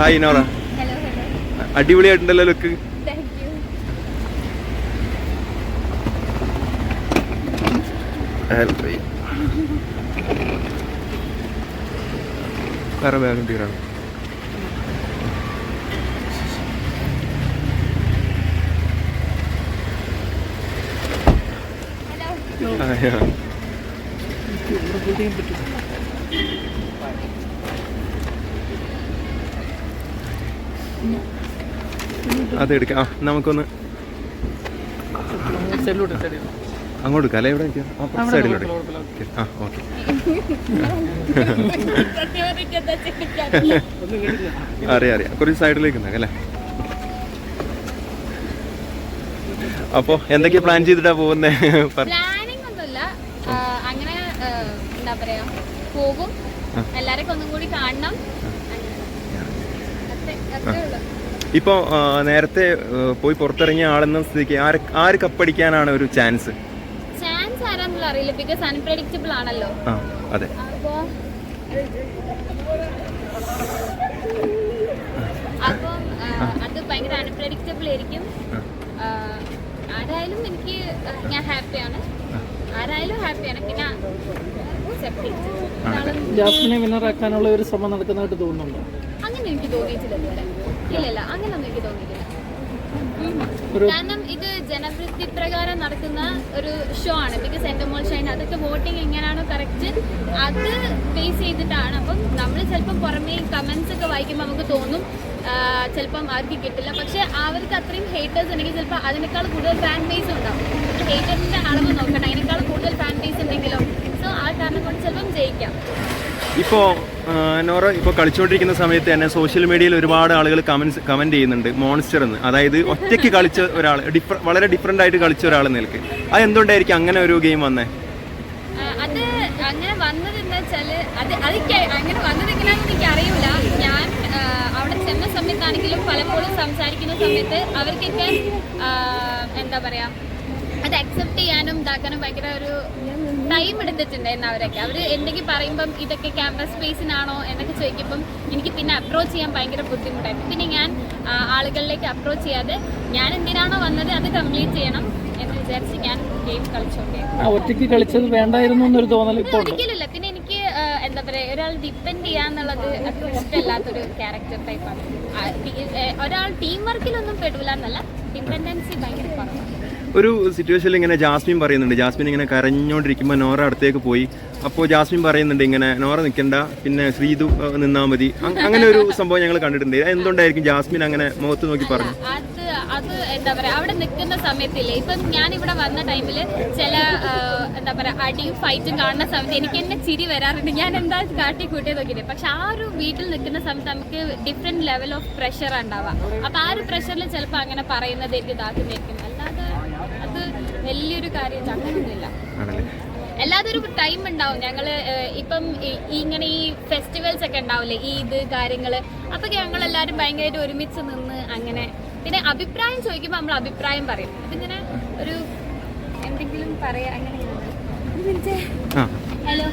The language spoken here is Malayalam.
ഹായ് നോറ ഹലോ ഹലോ അടിപൊളിയായിട്ടുണ്ടല്ലോ ലുക്ക് വേറെ ബാഗും തീരാണ് ഹലോ അതെടുക്കാം ആ നമുക്കൊന്ന് അങ്ങോട്ട് എടുക്കാം എവിടെ നിൽക്കാം ആ സൈഡിലോട്ട് ആ ഓക്കെ. സത്യമായിട്ട് ചിന്തിക്കാൻ അറിയാം അറിയാം. കുറച്ച് സൈഡിലേക്ക് നിന്നേക്കാം അല്ലേ? അപ്പോ എന്തൊക്കെയാ പ്ലാൻ ചെയ്തിട്ടാ പോകുന്നേ? പ്ലാനിങ് ഒന്നുമില്ല. അങ്ങനെ എന്താ പറയാ പോകും. ആ. എല്ലാരെയൊക്കെ ഒന്നും കൂടി കാണണം അങ്ങനെ. അത്രേ അത്രേ ഉള്ളൂ ഇപ്പോൾ നേരത്തെ പോയി പുറത്തിറങ്ങിയ ആളെന്ന സ്ഥിതിക്ക് ആര് കപ്പടിക്കാനാണ് ഒരു ചാൻസ്? ചാൻസ് ആരാന്നുള്ള അറിയില്ല. ബിക്കോസ് അൺപ്രഡിക്റ്റബിൾ ആണല്ലോ. ആ അതെ. അപ്പോ അത് ഭയങ്കര അൺപ്രഡിക്റ്റബിൾ ആയിരിക്കും. ആരായാലും എനിക്ക് ഞാൻ ഹാപ്പിയാണ്. ആരായാലും ഹാപ്പിയാണ്. പിന്നെ ജാസ്മിനെ വിന്നറാക്കാനുള്ള ഒരു ശ്രമം നടക്കുന്നതായിട്ട് തോന്നുന്നുണ്ടോ? അങ്ങനെ എനിക്ക് തോന്നിയിട്ടില്ല ഇതുവരെ. ഇല്ല അങ്ങനെ അങ്ങനൊന്നും എനിക്ക് തോന്നിയിട്ടില്ല. കാരണം ഇത് ജനവൃത്തി പ്രകാരം നടക്കുന്ന ഒരു ഷോ ആണ്. ബിക്കോസ് എന്റെ മോൾ ഷൈൻ അതൊക്കെ വോട്ടിംഗ് എങ്ങനെയാണോ കറക്റ്റ് അത് ഫേസ് ചെയ്തിട്ടാണ്. അപ്പം നമ്മൾ ചിലപ്പം പുറമേ കമന്റ്സ് ഒക്കെ വായിക്കുമ്പോൾ നമുക്ക് തോന്നും ചിലപ്പം അവർക്ക് കിട്ടില്ല. പക്ഷെ അവർക്ക് അത്രയും ഹേറ്റേഴ്സ് ഉണ്ടെങ്കിൽ ചിലപ്പോൾ അതിനേക്കാൾ കൂടുതൽ ഫാൻ ബേസ് ഉണ്ടാവും. ഹേറ്റേഴ്സിന്റെ അളവ് നോക്കണം അതിനേക്കാൾ കൂടുതൽ ഫാൻ ബേസ് ഉണ്ടെങ്കിലോ. സോ ആ കാരണം കൊണ്ട് ചിലപ്പം ജയിക്കാം. ഇപ്പോൾ നോറ ഇപ്പോൾ കളിച്ചുകൊണ്ടിരിക്കുന്ന സമയത്ത് തന്നെ സോഷ്യൽ മീഡിയയിൽ ഒരുപാട് ആളുകൾ കമൻസ് കമന്റ് ചെയ്യുന്നുണ്ട്. മോൺസ്റ്റർ എന്ന്. അതായത് ഒറ്റയ്ക്ക് കളിച്ച ഒരാൾ ഡിഫർ വളരെ ഡിഫറെന്റ് ആയിട്ട് കളിച്ച ഒരാൾ നിൽക്ക് അത് എന്തുകൊണ്ടായിരിക്കും അങ്ങനെ ഒരു ഗെയിം വന്നേ? അത് അങ്ങനെ വന്നത് അത് അങ്ങനെ വന്നത് എനിക്ക് അറിയില്ല ഞാൻ അവിടെ ചെന്ന സമയത്താണെങ്കിലും പലപ്പോഴും സംസാരിക്കുന്ന സമയത്ത് അവർക്കൊക്കെ എന്താ പറയാ അത് അക്സെപ്റ്റ് ചെയ്യാനും ഇതാക്കാനും ഭയങ്കര ഒരു ടൈം എടുത്തിട്ടുണ്ടായിരുന്നു അവരൊക്കെ. അവർ എന്തെങ്കിലും പറയുമ്പം ഇതൊക്കെ ക്യാമ്പസ് സ്പേസിനാണോ എന്നൊക്കെ ചോദിക്കുമ്പം എനിക്ക് പിന്നെ അപ്രോച്ച് ചെയ്യാൻ ഭയങ്കര ബുദ്ധിമുട്ടായിരുന്നു. പിന്നെ ഞാൻ ആളുകളിലേക്ക് അപ്രോച്ച് ചെയ്യാതെ ഞാൻ എന്തിനാണോ വന്നത് അത് കംപ്ലീറ്റ് ചെയ്യണം എന്ന് വിചാരിച്ച് ഞാൻ ഗെയിം കളിച്ചോട്ടെ കളിച്ചത് വേണ്ടായിരുന്നു എന്നൊരു തോന്നൽ ഒരിക്കലുമില്ല. പിന്നെ എനിക്ക് എന്താ പറയുക ഒരാൾ ഡിപ്പെൻഡ് ചെയ്യാന്നുള്ളത് അത്ര ഇഷ്ടമല്ലാത്തൊരു ക്യാരക്ടർ ടൈപ്പാണ് ഒരാൾ ടീം വർക്കിലൊന്നും പെടില്ല എന്നല്ല ഡിപ്പെൻഡൻസി ഭയങ്കര കുറവാണ്. ഒരു സിറ്റുവേഷനിൽ ഇങ്ങനെ ജാസ്മിൻ പറയുന്നുണ്ട്. ജാസ്മിൻ ഇങ്ങനെ കരഞ്ഞുകൊണ്ടിരിക്കുമ്പോൾ നോറ അടുത്തേക്ക് പോയി. അപ്പോൾ ജാസ്മിൻ പറയുന്നുണ്ട് ഇങ്ങനെ നോറ നിൽക്കണ്ട പിന്നെ ശ്രീതു നിന്നാൽ മതി. അങ്ങനെ ഒരു സംഭവം ഞങ്ങൾ കണ്ടിട്ടുണ്ട്. എന്തുകൊണ്ടായിരിക്കും ജാസ്മിൻ അങ്ങനെ മുഖത്ത് നോക്കി പറഞ്ഞു? അത് അത് എന്താ പറയാ അവിടെ നിൽക്കുന്ന സമയത്തില്ലേ ഇപ്പൊ ഞാൻ ഇവിടെ വന്ന ടൈമിൽ ചില എന്താ പറയാ അടിയും ഫൈറ്റും കാണുന്ന സമയത്ത് എനിക്ക് എന്നെ ചിരി വരാറുണ്ട്. ഞാൻ എന്താ കാട്ടി കൂട്ടിയത് നോക്കിയിട്ട് പക്ഷെ ആ ഒരു വീട്ടിൽ നിൽക്കുന്ന സമയത്ത് നമുക്ക് ഡിഫറെന്റ് ലെവൽ ഓഫ് പ്രഷർ ഉണ്ടാവാം അപ്പൊ ആ ഒരു പ്രഷറിൽ ചിലപ്പോൾ അങ്ങനെ പറയുന്നത് എനിക്ക് ഇതാക്കുന്നതായിരിക്കും. അല്ല വലിയൊരു കാര്യം അങ്ങനെയൊന്നുമില്ല എല്ലാതൊരു ടൈം ഉണ്ടാവും. ഞങ്ങൾ ഇപ്പം ഇങ്ങനെ ഈ ഫെസ്റ്റിവൽസ് ഒക്കെ ഉണ്ടാവില്ലേ? ഈ ഈദ് കാര്യങ്ങൾ. അപ്പൊ ഞങ്ങൾ എല്ലാരും ഭയങ്കരമായിട്ട് ഒരുമിച്ച് നിന്ന് അങ്ങനെ. പിന്നെ അഭിപ്രായം ചോദിക്കുമ്പോൾ നമ്മൾ അഭിപ്രായം പറയും. ഇതിങ്ങനെ ഒരു എന്തെങ്കിലും പറയാ അങ്ങനെ ഹലോ.